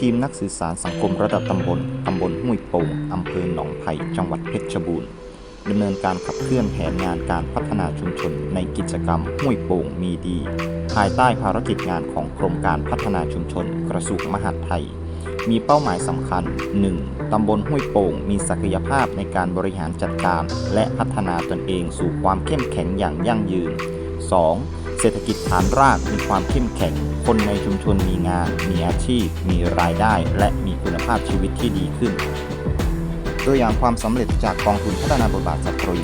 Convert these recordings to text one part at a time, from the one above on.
ทีมนักสื่อสารสังคมระดับตำบล ตำบลห้วยโป่งอำเภอหนองไผ่ จังหวัดเพชรบูรณ์ดำเนินการขับเคลื่อนแผนงานการพัฒนาชุมชนในกิจกรรมห้วยโป่งมีดี ภายใต้ภารกิจงานของโครงการพัฒนาชุมชนกระทรวงมหาดไทย มีเป้าหมายสำคัญ 1. ตำบลห้วยโป่งมีศักยภาพในการบริหารจัดการ และพัฒนาตนเองสู่ความเข้มแข็งอย่างยั่งยืน 2. เศรษฐกิจฐานรากมีความเข้มแข็ง คนในชุมชนมีงาน มีอาชีพ มีรายได้ และมีคุณภาพชีวิตที่ดีขึ้น ตัวอย่างความสำเร็จจากกองทุนพัฒนาบทบาทสตรี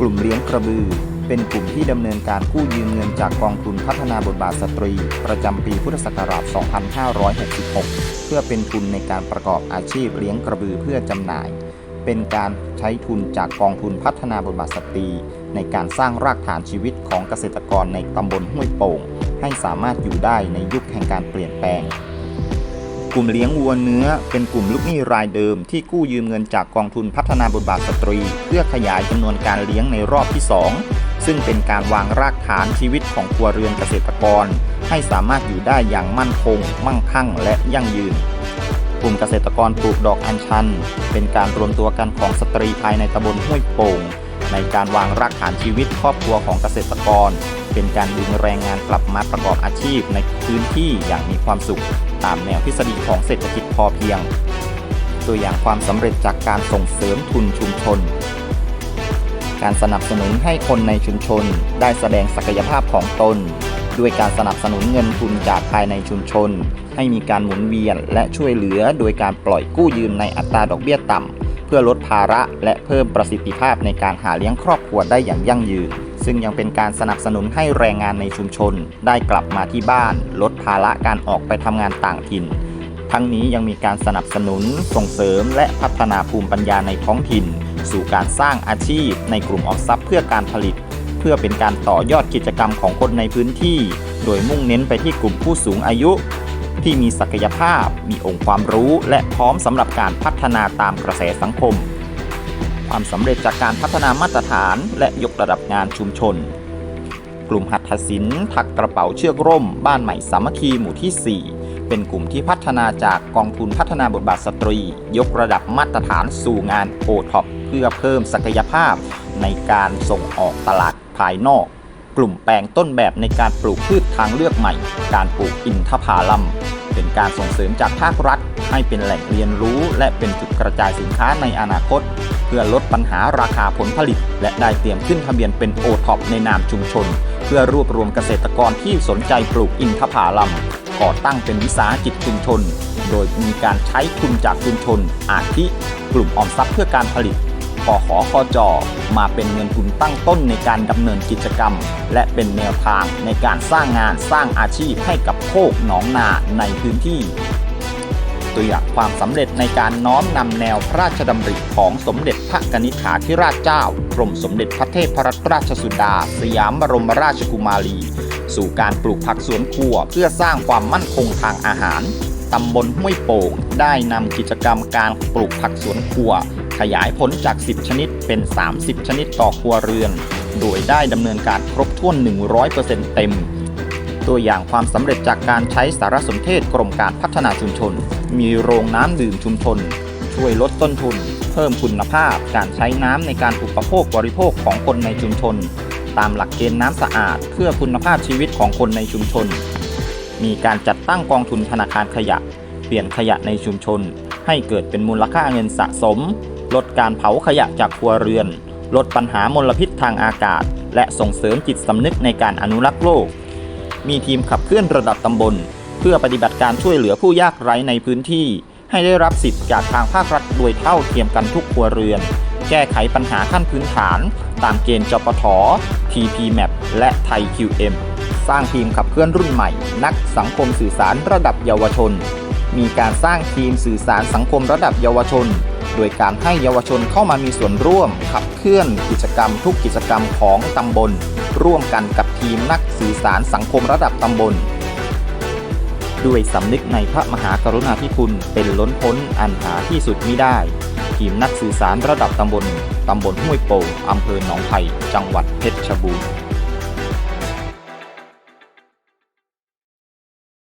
กลุ่มเลี้ยงกระบือ เป็นกลุ่มที่ดำเนินการกู้ยืมเงินจากกองทุนพัฒนาบทบาทสตรี ประจำปีพุทธศักราช 2566 เพื่อเป็นทุนในการประกอบอาชีพเลี้ยงกระบือเพื่อจำหน่าย เป็นการใช้ทุนจากกองทุนพัฒนาบทบาทสตรี ในการสร้างรากฐานชีวิตของเกษตรกรในตำบลห้วยโป่ง ให้สามารถอยู่ได้ในยุคแห่งการเปลี่ยนแปลง กลุ่มเลี้ยงวัวเนื้อ เป็นกลุ่มลูกหนี้รายเดิม ที่กู้ยืมเงินจากกองทุนพัฒนาบทบาทสตรี เพื่อขยายจำนวนการเลี้ยงในรอบที่ 2 ซึ่งเป็นการวางรากฐานชีวิตของครัวเรือนเกษตรกร ให้สามารถอยู่ได้อย่างมั่นคง มั่งคั่ง และยั่งยืนกลุ่มเกษตรกรปลูกดอกอัญชัน เป็นการรวมตัวกันของสตรีภายในตำบลห้วยโป่ง ในการวางรากฐานชีวิตครอบครัวของเกษตรกร เป็นการดึงแรงงานกลับมาประกอบอาชีพในพื้นที่อย่างมีความสุข ตามแนวทฤษฎีของเศรษฐกิจพอเพียง ตัวอย่างความสำเร็จจากการส่งเสริมทุนชุมชน การสนับสนุนให้คนในชุมชนได้แสดงศักยภาพของตนด้วยการสนับสนุนเงินทุนจากภายในชุมชน ให้มีการหมุนเวียนและช่วยเหลือโดยการปล่อยกู้ยืมในอัตราดอกเบี้ยต่ำ พื่อลดภาระและเพิ่มประสิทธิภาพในการหาเลี้ยงครอบครัวได้อย่างยั่งยืน ซึ่งยังเป็นการสนับสนุนให้แรงงานในชุมชน ได้กลับมาที่บ้าน ลดภาระการออกไปทำงานต่างถิ่น ทั้งนี้ยังมีการสนับสนุน ส่งเสริม และพัฒนาภูมิปัญญาในท้องถิ่น สู่การสร้างอาชีพ ในกลุ่มออมทรัพย์เพื่อการผลิต เพื่อเป็นการต่อยอดกิจกรรมของคนในพื้นที่ โดยมุ่งเน้นไปที่กลุ่มผู้สูงอายุ ที่มีศักยภาพ มีองค์ความรู้ และพร้อมสำหรับการพัฒนาตามกระแสสังคม ความสำเร็จจากการพัฒนามาตรฐานและยกระดับงานชุมชน กลุ่มหัตถศิลป์ถักกระเป๋าเชือกร่ม บ้านใหม่สามัคคีหมู่ที่ 4 เป็นกลุ่มที่พัฒนาจากกองทุนพัฒนาบทบาทสตรี ยกระดับมาตรฐานสู่งานโอท็อปเพื่อเพิ่มศักยภาพในการส่งออกตลาดภายนอก กลุ่มแปลงต้นแบบในการปลูกพืชทางเลือกใหม่ การปลูกอินทผลัม เป็นการส่งเสริมจากภาครัฐ ให้เป็นแหล่งเรียนรู้ และเป็นจุดกระจายสินค้าในอนาคต เพื่อลดปัญหาราคาผลผลิต และได้เตรียมขึ้นทะเบียนเป็นโอท็อปในนามชุมชน เพื่อรวบรวมเกษตรกรที่สนใจปลูกอินทผลัมก่อตั้งเป็นวิสาหกิจชุมชน โดยมีการใช้ทุนจากชุมชน อาทิ กลุ่มออมทรัพย์เพื่อการผลิต ปขอคจมาเป็นเงินทุนตั้งต้นในการดำเนินกิจกรรม และเป็นแนวทางในการสร้างงานสร้างอาชีพให้กับโคกหนองนาในพื้นที่ ตัวอย่างความสำเร็จในการน้อมนำแนวพระราชดำริของสมเด็จพระกนิษฐาธิราชเจ้ากรมสมเด็จพระเทพรัตนราชสุดา สยามบรมราชกุมารี สู่การปลูกผักสวนครัวเพื่อสร้างความมั่นคงทางอาหารตำบลห้วยโป่งได้นำกิจกรรมการปลูกผักสวนครัว ขยายผลจาก 10 ชนิดเป็น 30 ชนิดต่อครัวเรือน โดยได้ดำเนินการครบถ้วน 100%เต็ม ตัวอย่างความสำเร็จจากการใช้สารสนเทศกรมการพัฒนาชุมชน มีโรงน้ำดื่มชุมชน ช่วยลดต้นทุน เพิ่มคุณภาพการใช้น้ำในการอุปโภคบริโภคของคนในชุมชน ตามหลักเกณฑ์น้ำสะอาด เพื่อคุณภาพชีวิตของคนในชุมชน มีการจัดตั้งกองทุนธนาคารขยะ เปลี่ยนขยะในชุมชนให้เกิดเป็นมูลค่าเงินสะสม ลดการเผาขยะจากครัวเรือน ลดปัญหามลพิษทางอากาศ และส่งเสริมจิตสำนึกในการอนุรักษ์โลก มีทีมขับเคลื่อนระดับตำบล เพื่อปฏิบัติการช่วยเหลือผู้ยากไร้ในพื้นที่ ให้ได้รับสิทธิ์จากทางภาครัฐโดยเท่าเทียมกันทุกครัวเรือน แก้ไขปัญหาขั้นพื้นฐาน ตามเกณฑ์จปท TPMAP และไทย QM สร้างทีมขับเคลื่อนรุ่นใหม่ นักสังคมสื่อสารระดับเยาวชน มีการสร้างทีมสื่อสารสังคมระดับเยาวชน โดยการให้เยาวชนเข้ามามีส่วนร่วม ขับเคลื่อนกิจกรรมทุกกิจกรรมของตำบล ร่วมกันกับทีมนักสื่อสารสังคมระดับตำบล ด้วยสำนึกในพระมหากรุณาธิคุณเป็นล้นพ้นอันหาที่สุดมิได้ ทีมนักสื่อสารระดับตำบลตำบลห้วยโป่งอำเภอหนองไผ่จังหวัดเพชรบูรณ์